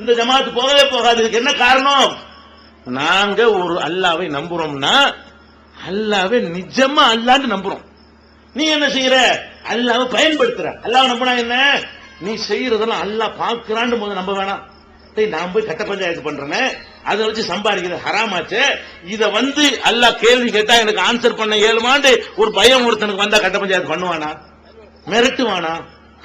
இந்த ஜமாத்து போகவே போகாது. இதுக்கு என்ன காரணம்? நாங்க ஒரு அல்லாவை நம்புறோம்னா அல்லாவை நிஜமா அல்லான்னு நம்புறோம். நீ என்ன செய்யற? அல்லாவை பயன்படுத்துற. அல்லாஹ் நம்பினா என்ன? நீ செய்யறதெல்லாம் அல்லா பாக்குறான்னு போது நம்ப வேணாம். நான் போய் கட்ட பஞ்சாயத்து பண்றேன். அதை வச்சு சம்பாதிக்கிறது ஹராமாச்சே. இத வந்து அல்லாஹ் கேள்வி கேட்டா எனக்கு ஆன்சர் பண்ண ஏழுமாண்டு ஒரு பயம் ஒருத்தனுக்கு வந்தா கட்ட பஞ்சாயத்து பண்ணுவானா? மிரட்டுவானா?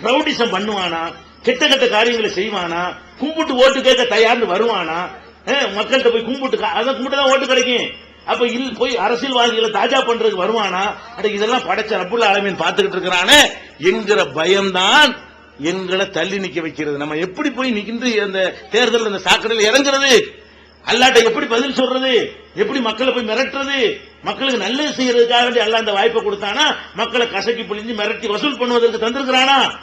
ரவுடிசம் பண்ணுவானா? கெட்ட கெட்ட காரியங்களை செய்வானா? கும்பிட்டு ஓட்டு கேட்க தயார்னு வருவானா? மக்கள்கிட்ட போய் கும்பிட்டு கா- அதை கும்பிட்டு தான் ஓட்டு கிடைக்கும். அப்ப இல் போய் அரசியல்வாதிகளை தாஜா பண்றதுக்கு வருவானா? அட இதெல்லாம் படைச்ச ரப்புல் ஆலமீன் பார்த்துக்கிட்டு இருக்கிறானே. என்கிற பயம்தான் எங்களை தள்ளி நிக்க வைக்கிறது. நம்ம எப்படி போய் நிக்கிந்து அந்த தேர்தல் அந்த சாக்கடையில் இறங்குறது? அல்லாட்ட எப்படி பதில் சொல்றது? எப்படி மக்களை போய் மிரட்டுறது? மக்களுக்கு நல்லது செய்யறதுக்காக வேண்டி அந்த வாய்ப்பை கொடுத்தானா? மக்களை கசக்கி பிழிஞ்சு மிரட்டி வசூல் பண்ணுவதற்கு தந்திருக்கிறானா?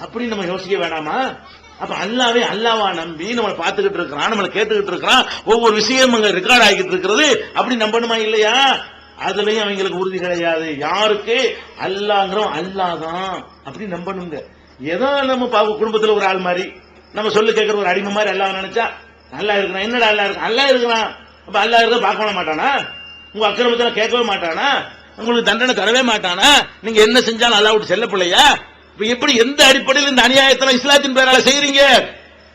அப்படி நம்ம யோசிக்க வேணாமா? அப்ப அல்லாவே அல்லாவா நம்பி நம்மளை பார்த்துக்கிட்டு இருக்கிறான் நம்மளை கேட்டுக்கிட்டு இருக்கிறான் ஒவ்வொரு விஷயம் அங்க ரெக்கார்ட் ஆகிட்டு இருக்கிறது. அப்படி நம்பணுமா இல்லையா? அதுலயும் அவங்களுக்கு உறுதி கிடையாது. யாருக்கு? அல்லாங்கிறோம் அல்லாதான். அப்படி நம்பணுங்க. ஏதோ நம்ம பாவ குடும்பத்துல ஒரு ஆள் மாதிரி நம்ம சொல்லு கேட்கற ஒரு அடிமை மாதிரி அல்லா நினைச்சா நல்லா இருக்கிறான். என்னடா அல்லா இருக்கு அல்லா இருக்கிறான். அப்ப அல்லா இருக்க பார்க்க மாட்டானா? உங்க அக்கிரமத்துல கேட்கவே மாட்டானா? உங்களுக்கு தண்டனை தரவே மாட்டானா? நீங்க என்ன செஞ்சாலும் அல்லா விட்டு செல்ல பிள்ளையா? எப்படி எந்த அடிப்படையில் இந்த அநியாயத்துல இஸ்லாத்தின் பேரால செய்யறீங்க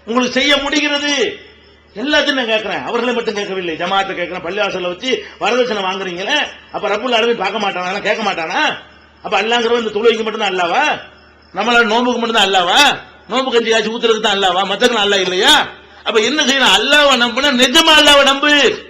உங்களுக்கு செய்ய முடிகிறது. எல்லாத்தையும் நான் கேட்கிறேன். அவர்களை மட்டும் கேட்கவில்லை. ஜமாத்தை கேட்கிறேன். பள்ளிவாசல வச்சு வரதட்சணை வாங்குறீங்களே? அப்ப ரப்புல் அளவு பார்க்க மாட்டானா? கேட்க மாட்டானா? அப்ப அல்லாங்கிறவன் இந்த தொழுகைக்கு மட்டும்தான் அல்லாவா? நம்மளால நோம்புக்கு மட்டும்தான் அல்லாவா? நோம்பு கஞ்சி காய்ச்சி ஊத்துறதுக்கு தான் அல்லாவா? மத்தக்கு அல்லா இல்லையா? அப்ப என்ன செய்யணும்? அல்லாவை நம்புனா நிஜமா அல்லாவை நம்பு.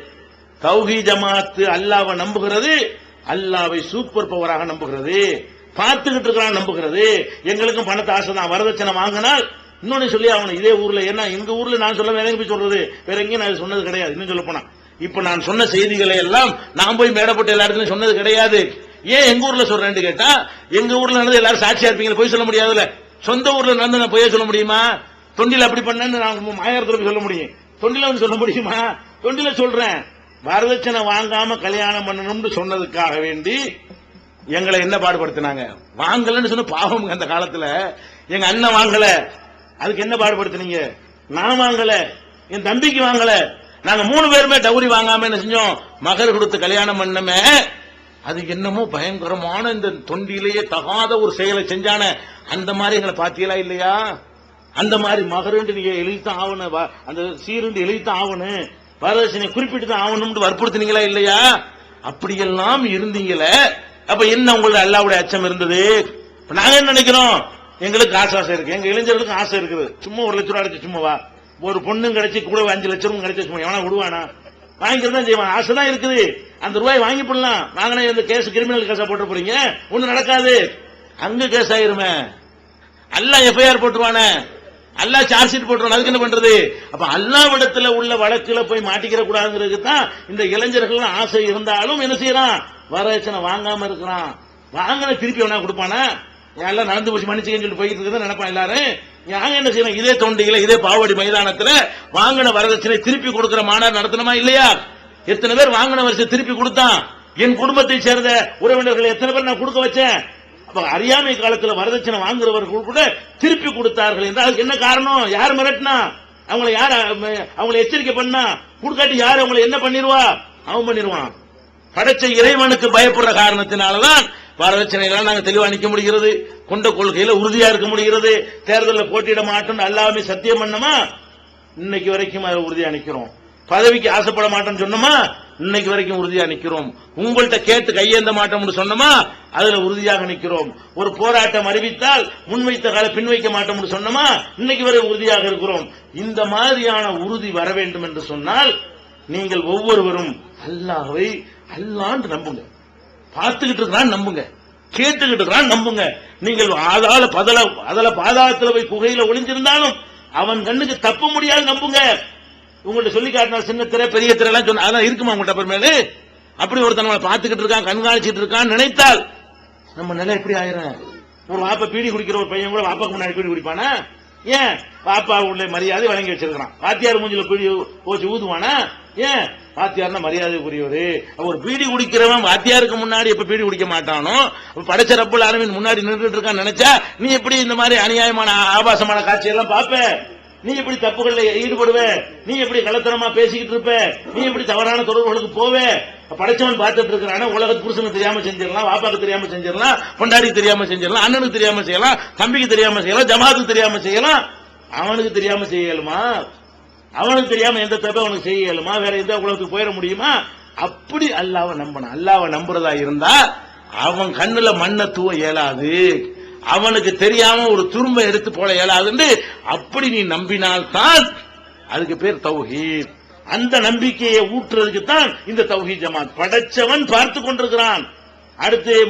தௌஹி ஜமாத்து அல்லாவை நம்புகிறது. அல்லாவை சூப்பர் பவராக நம்புகிறது. பார்த்துக்கிட்டு இருக்கிறான் நம்புகிறது. எங்களுக்கும் பணத்தை ஆசை தான். வரதட்சணை வாங்கினால் இன்னொன்னு சொல்லி ஆகணும். இதே ஊர்ல என்ன எங்க ஊர்ல நான் சொல்ல வேற போய் சொல்றது? வேற எங்கேயும் நான் சொன்னது கிடையாது. இன்னும் சொல்ல போனா. இப்ப நான் சொன்ன செய்திகளை எல்லாம் நான் போய் மேடப்பட்ட எல்லா இடத்துலயும் சொன்னது கிடையாது. ஏன் எங்க ஊர்ல சொல்றேன்னு கேட்டா எங்க ஊர்ல நடந்து எல்லாரும் சாட்சியா இருப்பீங்க போய் சொல்ல முடியாதுல்ல. சொந்த ஊர்ல நடந்து நான் போய் சொல்ல முடியுமா? தொண்டில அப்படி பண்ணேன்னு நான் மாயாரத்துல சொல்ல முடியும். தொண்டில வந்து சொல்ல முடியுமா? தொண்டில சொல்றேன். வரதட்சணை வாங்காம கல்யாணம் பண்ணணும்னு சொன்னதுக்காக வேண்டி எங்களை என்ன பாடுபடுத்தினாங்க? வாங்கலன்னு சொன்ன பாவம் அந்த காலத்துல. எங்க அண்ணன் வாங்கல. அதுக்கு என்ன பாடுபடுத்தினீங்க? நான் வாங்கல. என் தம்பிக்கு வாங்கல. நாங்க மூணு பேருமே டவுரி வாங்காம என்ன செஞ்சோம்? மகர் கொடுத்து கல்யாணம் பண்ணமே. அது என்னமோ பயங்கரமான இந்த தொண்டியிலேயே தகாத ஒரு செயலை செஞ்சான. அந்த மாதிரி எங்களை பாத்தீங்களா இல்லையா? அந்த மாதிரி மகருண்டு நீங்க எழுதித்தான் ஆகணும். வ- அந்த சீருண்டு எழுதித்தான் ஆகணும். வரதட்சணை குறிப்பிட்டு தான் ஆகணும்னு வற்புறுத்தினீங்களா இல்லையா? அப்படியெல்லாம் இருந்தீங்களே. அப்ப என்ன உங்களுடைய அல்லாவுடைய அச்சம் இருந்தது? நாங்க என்ன நினைக்கிறோம்? எங்களுக்கு ஆசை ஆசை இருக்கு. எங்க இளைஞர்களுக்கு ஆசை இருக்குது. சும்மா ஒரு லட்ச ரூபா அடிச்சு சும்மாவா? ஒரு பொண்ணும் கிடைச்சி கூட ஒரு அஞ்சு ரூபா கிடைச்சு சும்மா எவனா விடுவானா? வாங்கிக்கிறதா செய்வான். ஆசை தான் இருக்குது. அந்த ரூபாய் வாங்கி போடலாம். வாங்கினா இந்த கேஸ் கிரிமினல் கேஸா போட்டு போறீங்க? ஒண்ணு நடக்காது. அங்க கேஸ் ஆயிருமே. அல்லாஹ் எஃப்ஐஆர் போட்டுருவானே. அல்லாஹ் சார்ஜ் ஷீட் போட்டுருவான். அதுக்கு என்ன பண்றது? அப்ப அல்லாவிடத்துல உள்ள வழக்குல போய் மாட்டிக்கிற கூடாதுங்கிறதுக்கு தான் இந்த இளைஞர்கள் ஆசை இருந்தாலும் என்ன செய்யறான்? வரதட்சணை வாங்காம இருக்கிறான். வாங்கின திருப்பி வேணா கொடுப்பானா? எல்லாம் நடந்து போச்சு மன்னிச்சுக்கன்னு சொல்லிட்டு போயிட்டு இருக்கிறத நினைப்பான் எல்லாரும். நாங்க என்ன செய்யணும் இதே தொண்டியில இதே பாவடி மைதானத்துல வாங்கின வரதட்சணை திருப்பி கொடுக்கிற மாநாடு நடத்தணுமா இல்லையா? எத்தனை பேர் வாங்கின வருஷம் திருப்பி கொடுத்தான்? என் குடும்பத்தை சேர்ந்த உறவினர்கள் எத்தனை பேர் நான் கொடுக்க வச்சேன்? அப்ப அறியாமை காலத்துல வரதட்சணை வாங்குறவர்கள் கூட திருப்பி கொடுத்தார்கள் என்றால் என்ன காரணம்? யார் மிரட்டினா? அவங்களை யார் அவங்களை எச்சரிக்கை பண்ணா? கொடுக்காட்டி யார் அவங்களை என்ன பண்ணிடுவா அவன் பண்ணிடுவான் படைச்ச இறைவனுக்கு பயப்படுற காரணத்தினாலதான் வரதட்சணைகளால் நாங்கள் தெளிவாக நிற்க முடிகிறது. கொண்ட கொள்கையில உறுதியா இருக்க முடிகிறது. தேர்தலில் போட்டியிட மாட்டோம் எல்லாமே சத்தியம் பண்ணமா? இன்னைக்கு வரைக்கும் அது உறுதியா நிற்கிறோம் பதவிக்கு ஆசைப்பட மாட்டோம்னு சொன்னோமா? இன்னைக்கு வரைக்கும் உறுதியா நிக்கிறோம். உங்கள்கிட்ட கேட்டு கையேந்த மாட்டோம்னு சொன்னோமா? அதுல உறுதியாக நிக்கிறோம். ஒரு போராட்டம் அறிவித்தால் முன்வைத்த கால பின்வைக்க மாட்டோம்னு சொன்னோமா? இன்னைக்கு வரை உறுதியாக இருக்கிறோம். இந்த மாதிரியான உறுதி வர வேண்டும் என்று சொன்னால் நீங்கள் ஒவ்வொருவரும் அல்லாவை அல்லாண்டு நம்புங்க. பார்த்துக்கிட்டு இருக்கிறான் நம்புங்க. கேட்டுக்கிட்டு இருக்கிறான் நம்புங்க. நீங்கள் ஆதாள பதல அதல பாதாளத்தில் போய் குகையில ஒளிஞ்சிருந்தாலும் அவன் கண்ணுக்கு தப்ப முடியாது நம்புங்க. உங்கள்ட்ட சொல்லி காட்டின சின்ன திரை பெரிய திரை எல்லாம் சொன்ன அதெல்லாம் இருக்குமா உங்கள்ட்ட அப்புறமேலு அப்படி ஒருத்தன் நம்மளை பார்த்துக்கிட்டு இருக்கான் கண்காணிச்சிட்டு இருக்கான் நினைத்தால் நம்ம நிலை எப்படி ஆயிரும்? ஒரு வாப்பா பீடி குடிக்கிற ஒரு பையன் கூட வாப்பாக்கு முன்னாடி பீடி குடிப்பானா? ஏன்? வாப்பா உள்ள மரியாதை வழங்கி வச்சிருக்கான் வாத்தியார் மூஞ்சில பீடி போச்சு ஊதுவானா? ஏன்? வாத்தியார்னா மரியாதைக்குரியவர். ஒரு பீடி குடிக்கிறவன் வாத்தியாருக்கு முன்னாடி எப்ப பீடி குடிக்க மாட்டானோ படைச்ச ரப்பல் ஆலமீன் முன்னாடி நின்றுட்டு இருக்கான்னு நினைச்சா நீ எப்படி இந்த மாதிரி அநியாயமான ஆபாசமான காட்சியெல்லாம் பார்ப்பேன் நீ எப்படி தப்புகள்ல ஈடுபடுவ நீ எப்படி கலத்தனமா பேசிக்கிட்டு இருப்ப? நீ எப்படி தவறான தொடர்புகளுக்கு போவேன் படைச்சவன் பார்த்துட்டு இருக்கிறான உலகத்து புருஷனுக்கு தெரியாம செஞ்சிடலாம் வாப்பாக்கு தெரியாம செஞ்சிடலாம் பொண்டாடிக்கு தெரியாம செஞ்சிடலாம் அண்ணனுக்கு தெரியாம செய்யலாம் தம்பிக்கு தெரியாம செய்யலாம் ஜமாத்துக்கு தெரியாம செய்யலாம். அவனுக்கு தெரியாம செய்யலுமா அவனுக்கு தெரியாம எந்த தப்பை அவனுக்கு செய்ய இயலுமா? வேற எந்த உலகத்துக்கு போயிட முடியுமா? அப்படி அல்லாவை நம்பணும். அல்லாவை நம்புறதா இருந்தா அவன் கண்ணுல மண்ணை தூவ இயலாது. அவனுக்கு தெரியாம ஒரு துரும்ப எடுத்து போல இயலாதுன்னு அப்படி நீ நம்பினால்தான் அதுக்கு பேர் தௌஹீத். அந்த நம்பிக்கையை ஊற்றுறதுக்கு தான் இந்த தௌஹீத் ஜமாத். படைச்சவன் பார்த்து கொண்டிருக்கிறான். அடுத்து